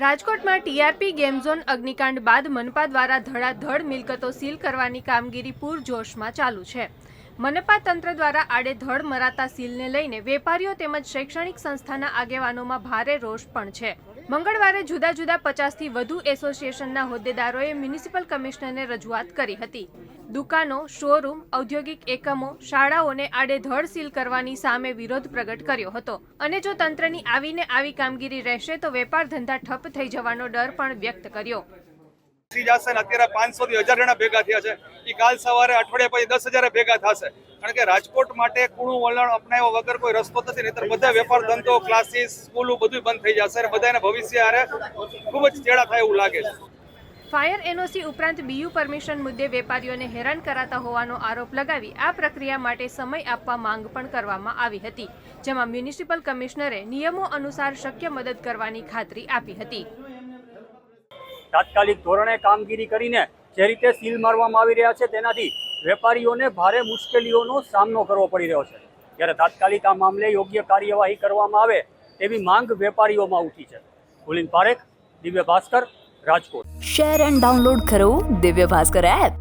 રાજકોટમાં TRP game zone અગ્નિકાંડ બાદ મનપા દ્વારા ધડાધડ મિલકતો સીલ કરવાની કામગીરી પૂરજોશમાં ચાલુ છે. મનપા તંત્ર દ્વારા આડેધડ મરાતા સીલને લઈને વેપારીઓ તેમજ શૈક્ષણિક સંસ્થાના આગેવાનોમાં ભારે રોષ પણ છે. મંગળવારે જુદા જુદા પચાસથી વધુ એસોસિએશનના હોદ્દેદારોએ મ્યુનિસિપલ કમિશનરને રજૂઆત કરી હતી. દુકાનો, શોરૂમ, ઔદ્યોગિક એકમો, શાળાઓને આડેધડ સીલ કરવાની સામે વિરોધ પ્રગટ કર્યો હતો. અને જો તંત્રની આવીને આવી કામગીરી રહેશે તો વેપાર ધંધા ઠપ થઈ જવાનો ડર પણ વ્યક્ત કર્યો. ને અત્યારે પાંચસો થી હજાર જણા ભેગા થયા છે. એ કાલ સવારે અઠવાડિયા પછી દસ હજાર ભેગા થશે. કારણ કે રાજકોટ માટે કુણું વલણ અપનાવ્યા વગર કોઈ રસ્તો નથી, નહીતર બધા વેપાર ધંધો ક્લાસીસ સ્કૂલો બધું બંધ થઈ જશે અને બધાને ભવિષ્ય આરે ખૂબ જ ચેડા થાય એવું લાગે છે. ફાયર એનઓસી ઉપરાંત બીયુ પરમિશન મુદ્દે વેપારીઓને હેરાન કરાતા હોવાનો આરોપ લગાવી આ પ્રક્રિયા માટે સમય આપવા માંગ પણ કરવામાં આવી હતી, જેમાં મ્યુનિસિપલ કમિશનરે નિયમો અનુસાર શક્ય મદદ કરવાની ખાતરી આપી હતી. તાત્કાલિક ધોરણે કામગીરી કરીને જે રીતે સીલ મારવામાં આવી રહ્યા છે તેનાથી વેપારીઓને ભારે મુશ્કેલીઓનો સામનો કરવો પડી રહ્યો છે. ત્યારે તાત્કાલિક આ મામલે યોગ્ય કાર્યવાહી કરવામાં આવે તેવી માંગ વેપારીઓમાં ઉઠી છે. Pulin Parekh, Divya Bhaskar, Rajkot. Share and download કરો દિવ્ય ભાસ્કર એપ.